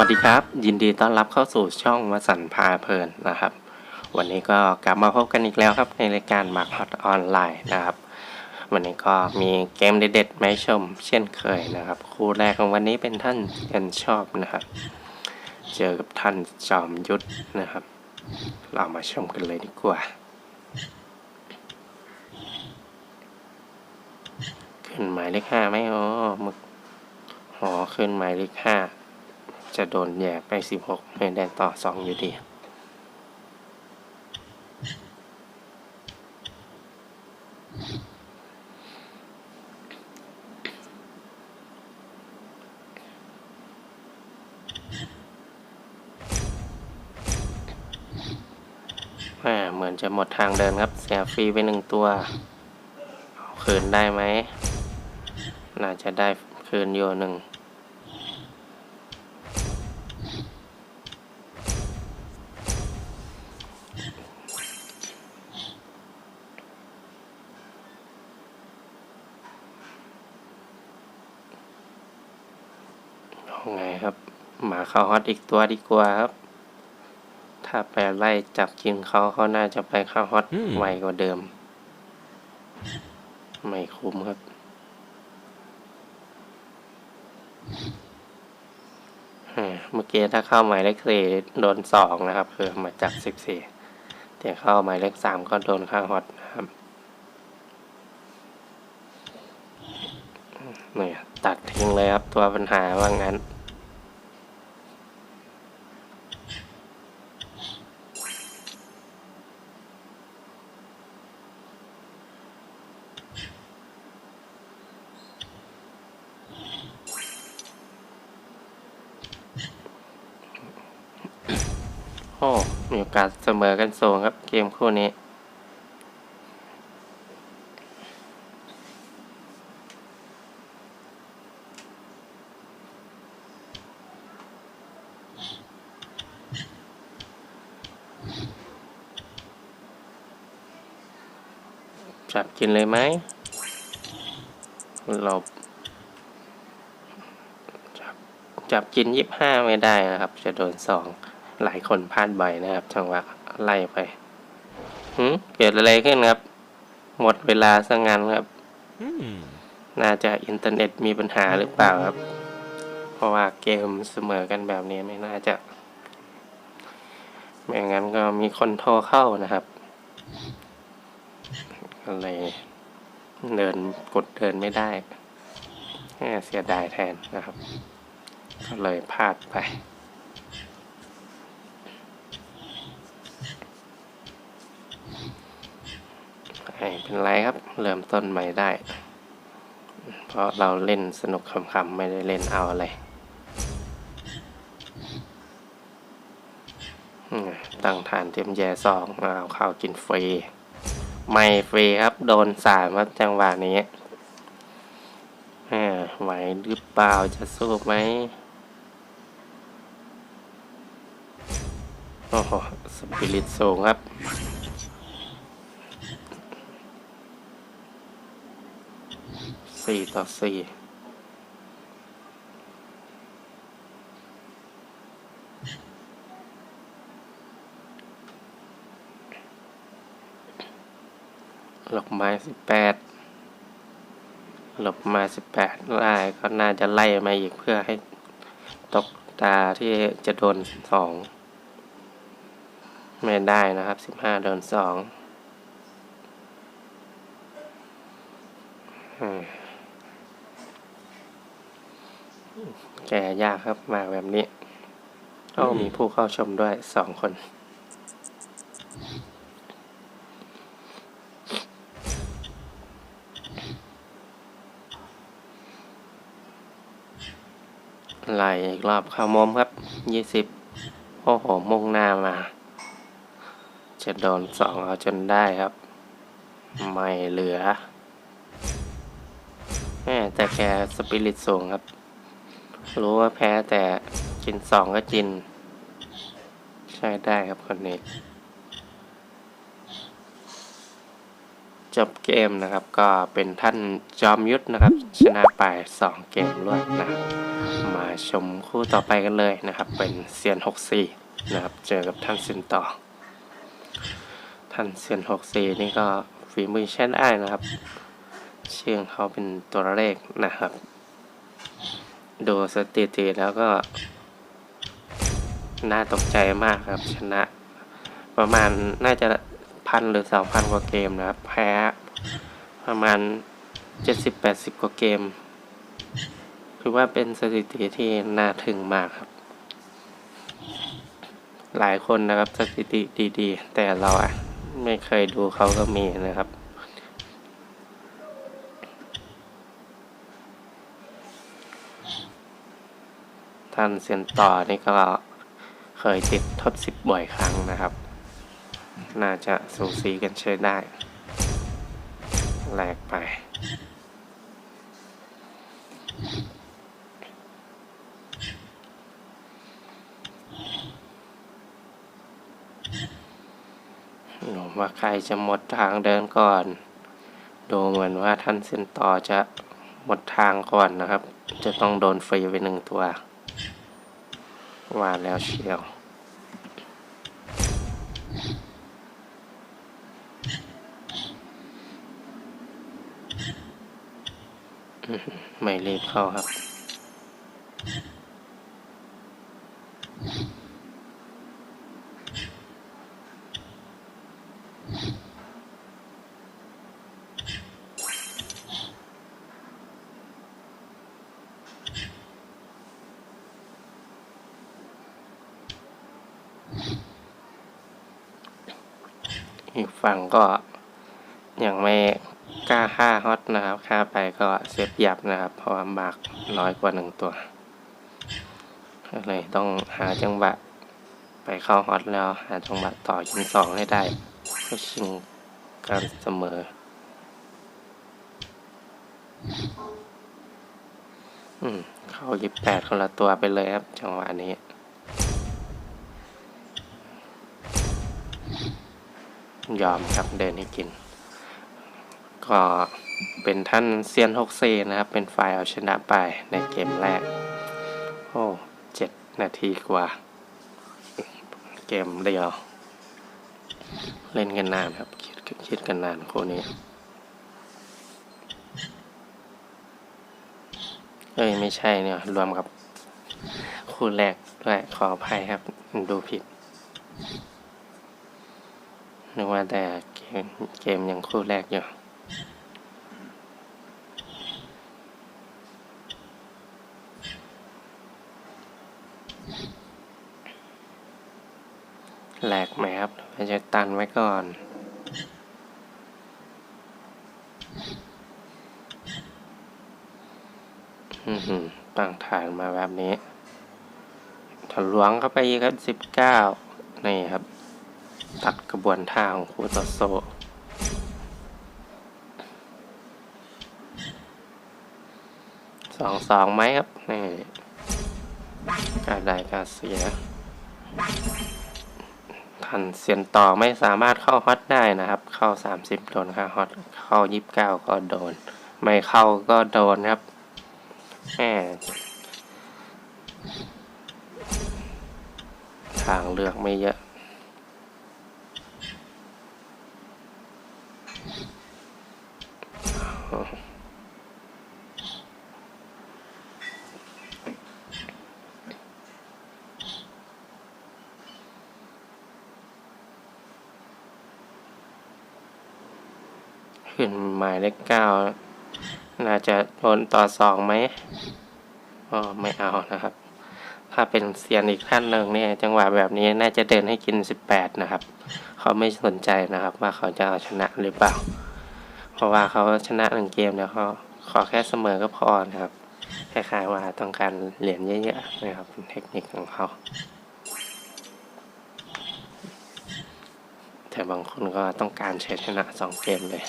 วัสดีครับ ยินดีต้อนรับเข้าสู่ช่องวสันพาเพลินนะครับ วันนี้ก็กลับมาพบกันอีกแล้วครับในรายการมาร์คฮอตออนไลน์นะครับ วันนี้ก็มีเกมเด็ดๆมาให้ชม เช่นเคยนะครับ คู่แรกของวันนี้เป็นท่านเอ็นชอบนะครับ เจอกับท่านจอมยุทธนะครับ เรามาชมกันเลยดีกว่า ขึ้นหมายเลขห้าไหมอ๋อมึกอ๋อขึ้นหมายเลขห้า จะโดนแย่ไป 16 ไม่ได้ต่อ 2 อยู่ดีเหมือนจะหมดทางเดินครับ เสียฟรีไปหนึ่งตัว เอาคืนได้ไหม น่าจะได้คืนอยู่หนึ่ง เข้าฮอตอีกตัวดีกว่าครับ ถ้าไปไล่จับกินเขาเขาน่าจะไปเข้าฮอตอืมไวกว่าเดิม ไม่คุ้มครับอ่าเมื่อกี้ถ้าเข้าหมายเลขสี่โดนสองนะครับคือมาจากสิบสี่แต่เข้าหมายเลขสามก็โดนข้างฮอตนะครับนี่ตัดทิ้งเลยครับตัวปัญหาว่างั้น โอ้มีโอกาสเสมอกันสูงครับเกมคู่นี้ จับกินเลยไหมหลบจับจับกินยี่ห้าไม่ได้นะครับ จะโดนสอง หลายคนพลาดบ่อยนะครับจังหวะไล่ไปหืมเกิดอะไรขึ้นครับ หมดเวลาซะงั้นครับ Hmm. น่าจะอินเทอร์เน็ตมีปัญหาหรือเปล่าครับ เพราะว่าเกมเสมอกันแบบนี้ไม่น่าจะไม่งั้นก็มีคนโทรเข้านะครับก็เลยเดินกดเดินไม่ได้แหม่เสียดายแทนนะครับ ก็เลยพลาดไป ไม่เป็นไรครับ เริ่มต้นใหม่ได้ เพราะเราเล่นสนุกขำๆไม่ได้เล่นเอาอะไรตั้งฐานเตรียมแย่สองเอาข้าวกินฟรี ไม่ฟรีครับ โดนสามครับจังหวะนี้อ่าไหวหรือเปล่าจะสู้ไหมโอ้โหสปิริตสูงครับ สี่ต่อสี่หลบไม้สิบแปดหลบมาสิบแปดไล่ก็น่าจะไล่มาอีกเพื่อให้ตกตาที่จะโดนสองไม่ได้นะครับสิบห้าโดนสองอืม แกยากครับมาแบบนี้ก็มีผู้เข้าชมด้วยสองคน ไหลอีกรอบเข้ามมครับ ยี่สิบโอ้โหมุ่งหน้ามา จะโดนสองเอาจนได้ครับ ไม่เหลือ แม่แต่แกสปิริตสูงครับ รู้ว่าแพ้แต่กินสองก็กิน ใช่ได้ครับคนนี้ จบเกมนะครับ ก็เป็นท่านจอมยุทธนะครับ ชนะไป2เกมรวดนะ มาชมคู่ต่อไปกันเลยนะครับ เป็นเซียน64นะครับ เจอกับท่านซินต่อ ท่านเซียน64นี่ก็ฝีมือใช้ได้นะครับ ชื่อของเขาเป็นตัวเลขนะครับ ดูสถิติแล้วก็ น่าตกใจมากครับ ชนะ ประมาณน่าจะพันหรือสองพันกว่าเกมนะครับ แพ้ประมาณเจ็ดสิบแปดสิบกว่าเกม คือว่าเป็นสถิติที่น่าถึงมากครับ หลายคนนะครับสถิติดีๆ แต่เราอะไม่เคยดูเขาก็มีนะครับ ท่านเซนต่อนี่ก็เคยติดท็อปสิบบ่อยครั้งนะครับ น่าจะสูสีกันใช้ได้แลกไปดูว่าใครจะหมดทางเดินก่อน ดูเหมือนว่าท่านเซนต่อจะหมดทางก่อนนะครับ จะต้องโดนฟรีไปหนึ่งตัว ว่าแล้วเชียวไม่รีบเข้าครับ ฝั่งก็ยังไม่กล้าฆ่าฮอตนะครับฆ่าไปก็เซฟยับนะครับ เพราะว่ามากน้อยกว่าหนึ่งตัวก็เลยต้องหาจังหวะไปเข้าฮอตแล้ว หาจังหวะต่อยิงสองให้ได้เพื่อชิงการเสมอ อืม เข้ายิบแปดคนละตัวไปเลยครับ จังหวะนี้ ยอมครับเดินให้กิน ก็เป็นท่านเซียนฮกเซนะครับ เป็นฝ่ายเอาชนะไปในเกมแรก โอ้เจ็ดนาทีกว่า เกมเดียว เล่นกันนานครับคิดคิดกันนานคู่นี้เอ้ย ไม่ใช่เนี่ย รวมกับคู่แรกด้วยขออภัยครับ ดูผิด นึกว่าแต่เกมเกมยังคู่แรกอยู่แหลกไหมครับเราจะตันไว้ก่อนอือหือตั้งฐานมาแบบนี้ถลวงเข้าไปครับสิบเก้านี่ครับ ตัดกระบวนท่าของคู่ต่อโซสองสองไหมครับ นี่การได้การเสีย ทันเสียนต่อไม่สามารถเข้าฮอตได้นะครับ เข้าสามสิบโดนค่าฮอตเข้ายี่สิบเก้าก็โดน ไม่เข้าก็โดนครับแหมทางเลือกไม่เยอะ ขึ้น หมายเลขเก้าน่าจะโดนต่อสองไหมอ๋อไม่เอานะครับ ถ้าเป็นเซียนอีกท่านหนึ่งเนี่ยจังหวะแบบนี้น่าจะเดินให้กินสิบแปดนะครับ เขาไม่สนใจนะครับ ว่าเขาจะเอาชนะหรือเปล่า เพราะว่าเขาชนะหนึ่งเกมแล้วเขาขอแค่เสมอก็พอนะครับคล้ายๆว่าต้องการเหรียญเยอะๆนะครับเป็นเทคนิคของเขา แต่บางคนก็ต้องการใช้ชนะสองเกมเลย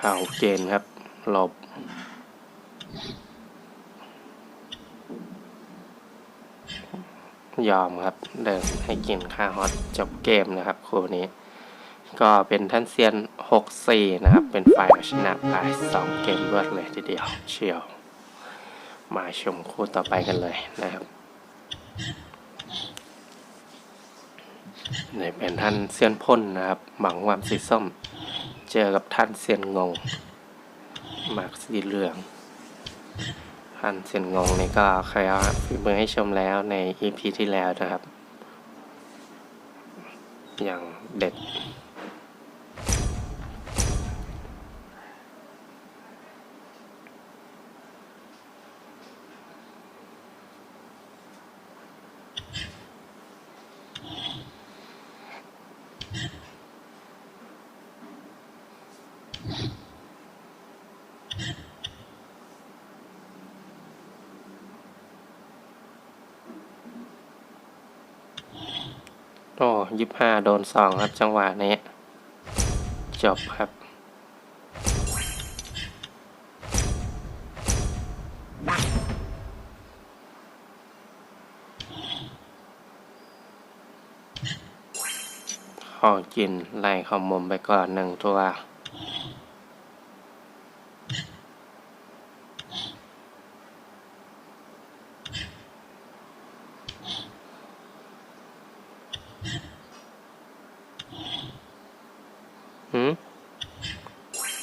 ข่าวเกณฑ์ครับหลบยอมครับ เดินให้กินค่าฮอตจบเกมนะครับคู่นี้ ก็เป็นท่านเซียน 6-4 นะครับ เป็นฝ่ายชนะไป2เกมรวดเลยทีเดียวเชียว มาชมคู่ต่อไปกันเลยนะครับนี่เป็นท่านเซียนพ่นนะครับ หมังวามสีส้ม เจอกับท่านเซียนงงหมากสีเหลือง ท่านเซียนงงนี่ก็เคยเอาฝีมือให้ชมแล้วใน EP ที่แล้วนะครับ อย่างเด็ด โอ้ยี่ห้าโดนสองครับจังหวะนี้ จบครับ ขอกินไล่ขอมุมไปก่อนหนึ่งตัว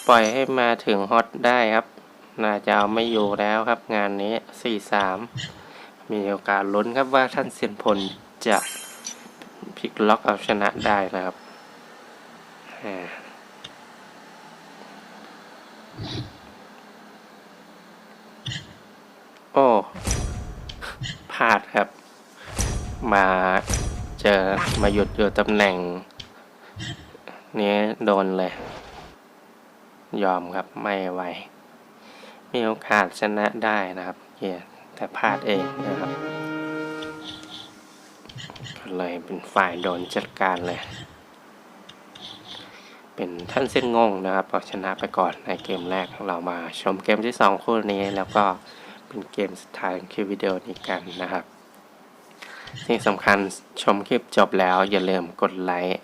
ปล่อยให้มาถึงฮอตได้ครับ น่าจะเอาไม่อยู่แล้วครับ งานนี้สี่สามมีโอกาสลุ้นครับว่าท่านเซียนพลจะพลิกล็อกเอาชนะได้นะครับโอ้พลาดครับ มาเจอมาหยุดอยู่ตำแหน่ง นี้โดนเลย ยอมครับไม่ไหวมีโอกาสชนะได้นะครับเฮียแต่พลาดเองนะครับก็เลยเป็นฝ่ายโดนจัดการเลย เป็นท่านเส้นงงนะครับเอาชนะไปก่อนในเกมแรกเรามาชมเกมที่ 2 คู่นี้แล้วก็เป็นเกมสุดท้ายของคลิปวิดีโอนี้กันนะครับสิ่งสำคัญชมคลิปจบแล้วอย่าลืมกดไลค์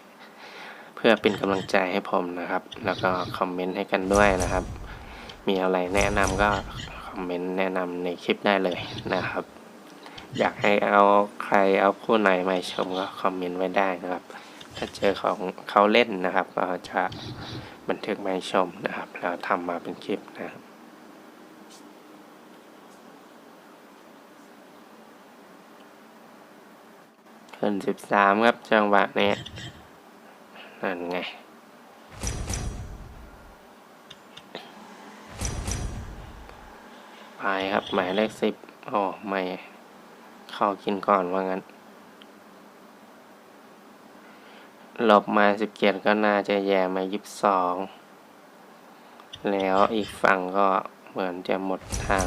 พื่อเป็นกำลังใจให้ผมนะครับ แล้วก็คอมเมนต์ให้กันด้วยนะครับ มีอะไรแนะนำก็คอมเมนต์แนะนำในคลิปได้เลยนะครับ อยากให้เอาใครเอาคู่ไหนมาชมก็คอมเมนต์ไว้ได้นะครับ ถ้าเจอของเขาเล่นนะครับ ก็จะบันทึกมาชมนะครับ แล้วทำมาเป็นคลิปนะครับขึ้นสิบสามครับจังหวะนี้ นั่นไงไปครับ หมายเลขสิบอ๋อไม่ เข้ากินก่อนว่างั้น หลบมาสิบเจ็ดก็น่าจะแย่มายิบสอง แล้วอีกฝั่งก็เหมือนจะหมดทาง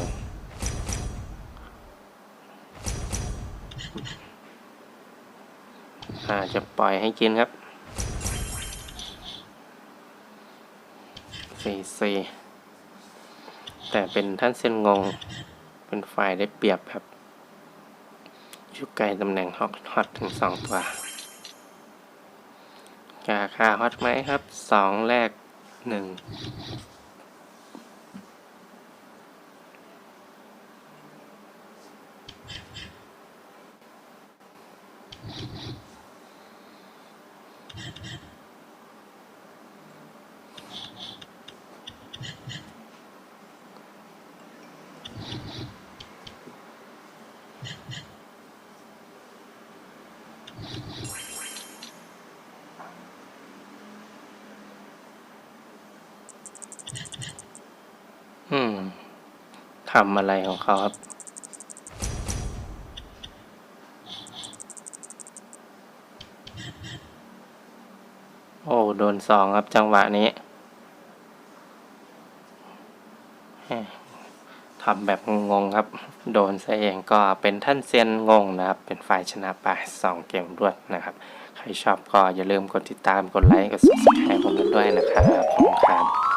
อาจจะปล่อยให้กินครับ 4C แต่เป็นท่านเส้นงง เป็นฝ่ายได้เปรียบครับชุกไก่ตำแหน่งฮอตฮอตถึง 2 ตัวราคาฮอตไหมครับ 2 แรก 1 อืมทำอะไรของเขาครับ โอ้ โดนสองครับจังหวะนี้ทำแบบงงครับ โดนซะเองก็เป็นท่านเซียนงงนะครับ เป็นฝ่ายชนะไปสองเกมรวดนะครับ ใครชอบก็อย่าลืมกดติดตามกดไลค์กด subscribe ผมด้วยนะครับขอบคุณครับ